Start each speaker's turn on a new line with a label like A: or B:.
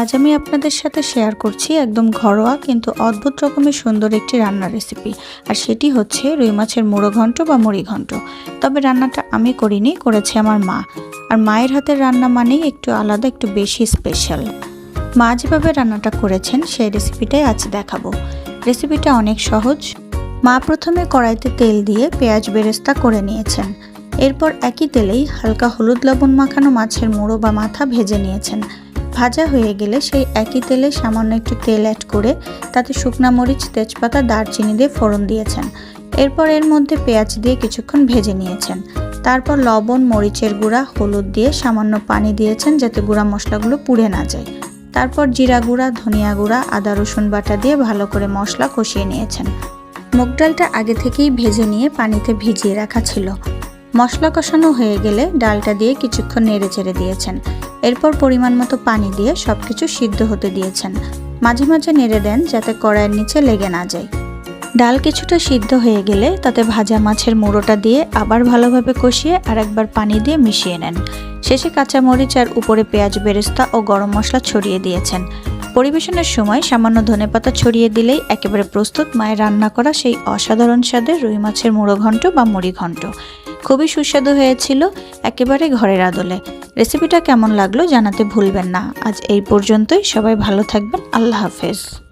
A: আজ আমি আপনাদের সাথে শেয়ার করছি একদম ঘরোয়া কিন্তু অদ্ভুত রকমের সুন্দর একটি রান্নার রেসিপি আর সেটি হচ্ছে রুই মাছের মুড়ো ঘন্ট বা মুড়ি ঘন্ট। তবে রান্নাটা আমি করিনি, করেছে আমার মা। আর মায়ের হাতের রান্না মানেই একটু আলাদা, একটু বেশি স্পেশাল মা যেভাবে রান্নাটা করেছেন, সেই রেসিপিটাই আজ দেখাবো। রেসিপিটা অনেক সহজ। মা প্রথমে কড়াইতে তেল দিয়ে পেঁয়াজ বেরেস্তা করে নিয়েছেন। এরপর একই তেলেই হালকা হলুদ লবণ মাখানো মাছের মুড়ো বা মাথা ভেজে নিয়েছেন। ভাজা হয়ে গেলে সেই একই তেলে সামান্য একটু তেল অ্যাড করে তাতে শুকনা মরিচ, তেজপাতা, দারচিনি দিয়ে ফোড়ন দিয়েছেন। এরপর এর মধ্যে পেঁয়াজ দিয়ে কিছুক্ষণ ভেজে নিয়েছেন। তারপর লবণ, মরিচের গুঁড়া, হলুদ দিয়ে সামান্য পানি দিয়েছেন যাতে গুঁড়া মশলাগুলো পুড়ে না যায়। তারপর জিরা গুঁড়া, ধনিয়া গুঁড়া, আদা, রসুন বাটা দিয়ে ভালো করে মশলা কষিয়ে নিয়েছেন। মুগ ডালটা আগে থেকেই ভেজে নিয়ে পানিতে ভিজিয়ে রাখা ছিল। মশলা কষানো হয়ে গেলে ডালটা দিয়ে কিছুক্ষণ নেড়ে চেড়ে দিয়েছেন। এরপর পরিমাণ মতো পানি দিয়ে সব কিছু সিদ্ধ হতে দিয়েছেন। মাঝে মাঝে নেড়ে দেন যাতে কড়াইয়ের নিচে লেগে না যায়। ডাল কিছুটা সিদ্ধ হয়ে গেলে তাতে ভাজা মাছের মুড়োটা দিয়ে আবার ভালোভাবে কষিয়ে আর একবার পানি দিয়ে মিশিয়ে নেন। শেষে কাঁচামরিচ আর উপরে পেঁয়াজ, বেরেস্তা ও গরম মশলা ছড়িয়ে দিয়েছেন। পরিবেশনের সময় সামান্য ধনেপাতা ছড়িয়ে দিলেই একেবারে প্রস্তুত মায়ের রান্না করা সেই অসাধারণ স্বাদের রুই মাছের মুড়ো ঘন্ট বা মুড়ি ঘন্ট খুবই সুস্বাদু হয়েছিল একেবারে ঘরের আদলে। রেসিপিটা কেমন লাগল জানাতে ভুলবেন না। আজ এই পর্যন্তই। সবাই ভালো থাকবেন। আল্লাহ হাফেজ।